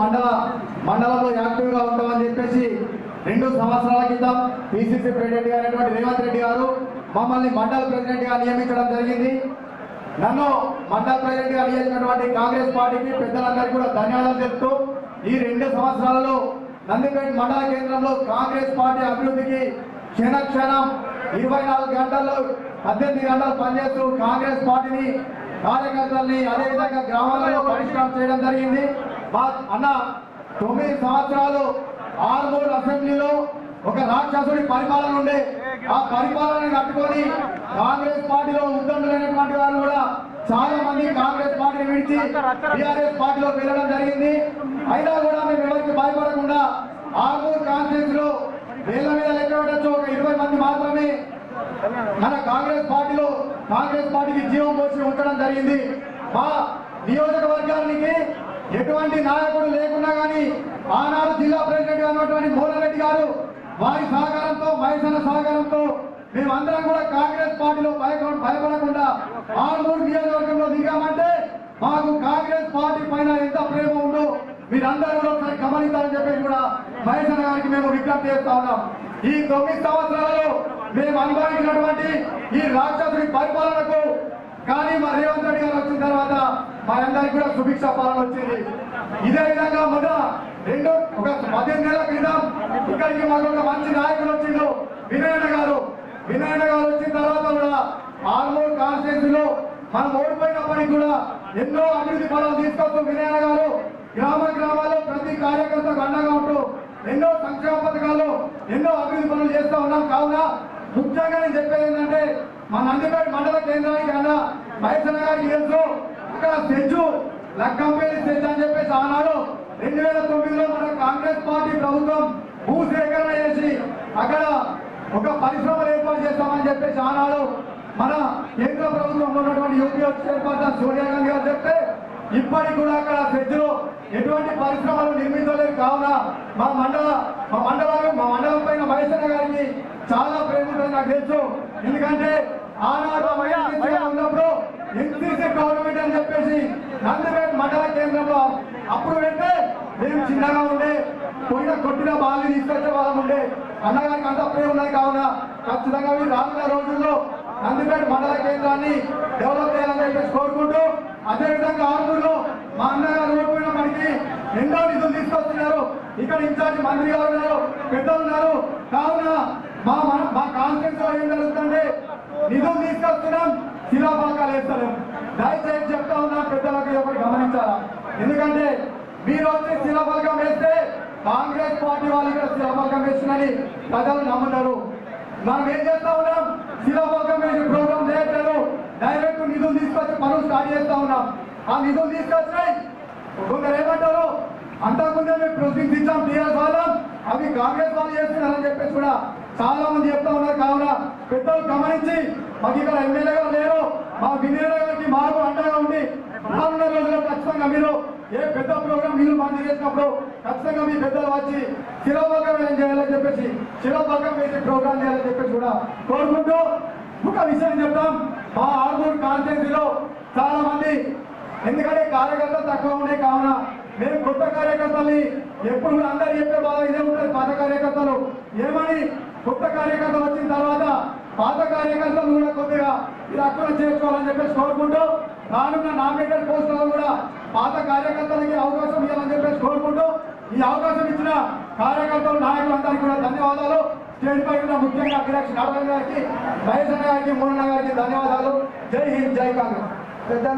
మండల మండలంలో యాక్టివ్గా ఉంటామని చెప్పేసి రెండు సంవత్సరాల క్రితం పిసిసి ప్రెసిడెంట్ అయినటువంటి రేవంత్ రెడ్డి గారు మమ్మల్ని మండల ప్రెసిడెంట్గా నియమించడం జరిగింది. నన్ను మండల ప్రెసిడెంట్గా నియమించినటువంటి కాంగ్రెస్ పార్టీకి పెద్దలందరికీ కూడా ధన్యవాదాలు చెప్తూ ఈ రెండు సంవత్సరాలలో నందిపేట మండల కేంద్రంలో కాంగ్రెస్ పార్టీ అభివృద్ధికి క్షణ క్షణం ఇరవై నాలుగు గంటల్లో పద్దెనిమిది గంటలు పనిచేస్తూ కాంగ్రెస్ పార్టీని కార్యకర్తల్ని అదేవిధంగా గ్రామాలలో పరిష్కారం చేయడం జరిగింది. మా అన్న తొమ్మిది సంవత్సరాలు ఆర్మూర్ అసెంబ్లీలో ఒక రాక్షసుడి పరిపాలన ఉండే. ఆ పరిపాలన కట్టుకొని కాంగ్రెస్ పార్టీలో ఉద్దండులైనటువంటి వారు కూడా చాలా మంది కాంగ్రెస్ పార్టీని విడిచి టీఆర్ఎస్ పార్టీలో వెళ్ళడం జరిగింది. అయినా కూడా మేము ఎవరికి భయపడకుండా ఆర్మూర్ కాన్ఫరెన్స్లో వేల మీద లెక్క పెట్టచ్చు. ఒక ఇరవై మంది మాత్రమే మన కాంగ్రెస్ పార్టీలో కాంగ్రెస్ పార్టీకి జీవం పోసి ఉంచడం జరిగింది. మా నియోజకవర్గానికి ఎటువంటి నాయకుడు లేకున్నా కానీ ఆనాడు జిల్లా ప్రెసిడెంట్ ఉన్నటువంటి మోహన్ గారు వారి సహకారంతో మహేశన్న సహకారంతో మేమందరం కూడా కాంగ్రెస్ పార్టీలో భయ భయపడకుండా ఆరుమూరు నియోజకవర్గంలో దిగామంటే మాకు కాంగ్రెస్ పార్టీ పైన ఎంత ప్రేమ ఉందో మీరందరూ కూడా ఒకసారి గమనించాలని చెప్పేసి కూడా మహేశన్న గారికి మేము విజ్ఞప్తి చేస్తా ఉన్నాం. ఈ తొమ్మిది సంవత్సరాలలో మేము అనుభవించినటువంటి ఈ రాక్షసుడి పరిపాలనకు కానీ మా రేవంత్ రెడ్డి గారు వచ్చిన తర్వాత మా అందరికి కూడా సుభిక్ష పాలన వచ్చింది. ఇదే విధంగా మొదట రెండు ఒక పదిహేను నెలల క్రితం ఇక్కడికి మాకు ఒక మంచి నాయకుడు వచ్చిండు వినయన గారు. వినయన గారు వచ్చిన తర్వాత కూడా ఆర్మూర్ కాన్స్టిట్యూన్సీలో మనం ఓడిపోయినప్పటికీ కూడా ఎన్నో అభివృద్ధి పనులు తీసుకొస్తూ వినయన గారు గ్రామ గ్రామాల్లో ప్రతి కార్యకర్తకు అండగా ఉంటూ ఎన్నో సంక్షేమ పథకాలు ఎన్నో అభివృద్ధి పనులు చేస్తూ ఉన్నాం. కావున ముఖ్యంగా నేను చెప్పేది ఏంటంటే మా నందిపేట మండల కేంద్రానికి అన్న మహేశ్వర గారికి తెలుసు అక్కడ సెజ్జు లక్కంపల్లి సెజ్ అని చెప్పేసి ఆనాడు రెండు వేల తొమ్మిదిలో మన కాంగ్రెస్ పార్టీ ప్రభుత్వం భూసేకరణ చేసి అక్కడ ఒక పరిశ్రమలు ఏర్పాటు చేస్తామని చెప్పేసి ఆనాడు మన కేంద్ర ప్రభుత్వంలో ఉన్నటువంటి యూపీఎస్ చైర్పర్సన్ సోనియా గాంధీ గారు చెప్తే ఇప్పటికి కూడా అక్కడ సెజ్జులో ఎటువంటి పరిశ్రమలు నిర్మించలేదు కావున మా మండల మా మండలం మా మండలం పైన మహేశ్వర గారికి చాలా ప్రేమ ఉంటుంది నాకు తెలుసు. ఎందుకంటే ఆనాడు ఉన్నప్పుడు ఎన్సీసీ గవర్నమెంట్ అని చెప్పేసి నందిపేట మండల కేంద్రంలో అప్పుడు పెడితే మేము చిన్నగా ఉండే పోయిన కొట్టిన బాగా తీసుకొచ్చే వాళ్ళం ఉండే. అన్నగారికి అంత ప్రేమ ఉన్నది కావున ఖచ్చితంగా మీరు రానున్న రోజుల్లో నందిపేట మండల కేంద్రాన్ని డెవలప్ చేయాలని చెప్పేసి కోరుకుంటూ అదేవిధంగా ఆర్మూరులో మా అన్నగారు ఓడిపోయిన మనకి ఎన్నో నిధులు తీసుకొస్తున్నారు. ఇక్కడ ఇన్ఛార్జ్ మంత్రి గారు ఉన్నారు పెద్దలు ఉన్నారు. కావున మా మన- మా కాన్ఫరెన్స్లో ఏం జరుగుతుందంటే నిధులు తీసుకొస్తున్నాం. శిలాపాకాలు వేస్తలేం. దయచేసి చెప్తా ఉన్నా పెద్దలకు ఒకటి గమనించాలా? ఎందుకంటే మీరు వచ్చి శిలాఫలకం వేస్తే కాంగ్రెస్ పార్టీ వాళ్ళు ఇక్కడ శిలాఫలకం వేస్తుందని ప్రజలు నమ్ముతారు. మనం ఏం చేస్తా ఉన్నాం? శిలాఫలకం వేసే ప్రోగ్రామ్ చేయట్లేదు. డైరెక్ట్ నిధులు తీసుకొచ్చి పనులు స్టార్ట్ చేస్తా ఉన్నాం. ఆ నిధులు తీసుకొచ్చినాయి. కొందరు ఏమంటారు అంతకుముందే మేము ప్రొసీడింగ్స్ టీఆర్ఎస్ వాళ్ళం. అవి కాంగ్రెస్ వాళ్ళు చేస్తున్నారని చెప్పేసి కూడా చాలా మంది చెప్తా ఉన్నారు. కావున పెద్దలు గమనించి మాకు ఇక్కడ ఎమ్మెల్యే గారు లేరు. మా వినియోగ గారికి మాకు అండగా ఉండి రానున్న రోజుల్లో ఖచ్చితంగా మీరు ఏ పెద్ద ప్రోగ్రామ్ మీరు మంజూరు చేసినప్పుడు ఖచ్చితంగా మీ పెద్దలు వచ్చి శిరోభాగం ఏం చేయాలని చెప్పేసి శిరోభాగం వేసి ప్రోగ్రామ్ చేయాలని చెప్పేసి కూడా కోరుకుంటూ ఒక విషయం చెప్తాం. మా ఆర్మూర్ కాన్స్టిట్యూన్సీలో ఎందుకంటే కార్యకర్తలు తక్కువ ఉండే కావున మేము కొత్త కార్యకర్తల్ని ఎప్పుడు కూడా అందరు చెప్పే బాధ ఇదే ఉంటుంది పాత కార్యకర్తలు. ఏమని? కొత్త కార్యకర్తలు వచ్చిన తర్వాత పాత కార్యకర్తలు కూడా కొద్దిగా ఇది అక్కడ చేసుకోవాలని చెప్పేసి కోరుకుంటూ రానున్న నామినేటెడ్ పోస్టులలో కూడా పాత కార్యకర్తలకి అవకాశం ఇవ్వాలని చెప్పేసి కోరుకుంటూ ఈ అవకాశం ఇచ్చిన కార్యకర్తలు నాయకులందరికీ కూడా ధన్యవాదాలు. స్టేట్ పై ఉన్న ముఖ్యంగా అధ్యక్ష నారాయణ గారికి మహేశ్వర గారికి మూలన్న గారికి ధన్యవాదాలు. జై హింద్ జై కాంగ్రెస్.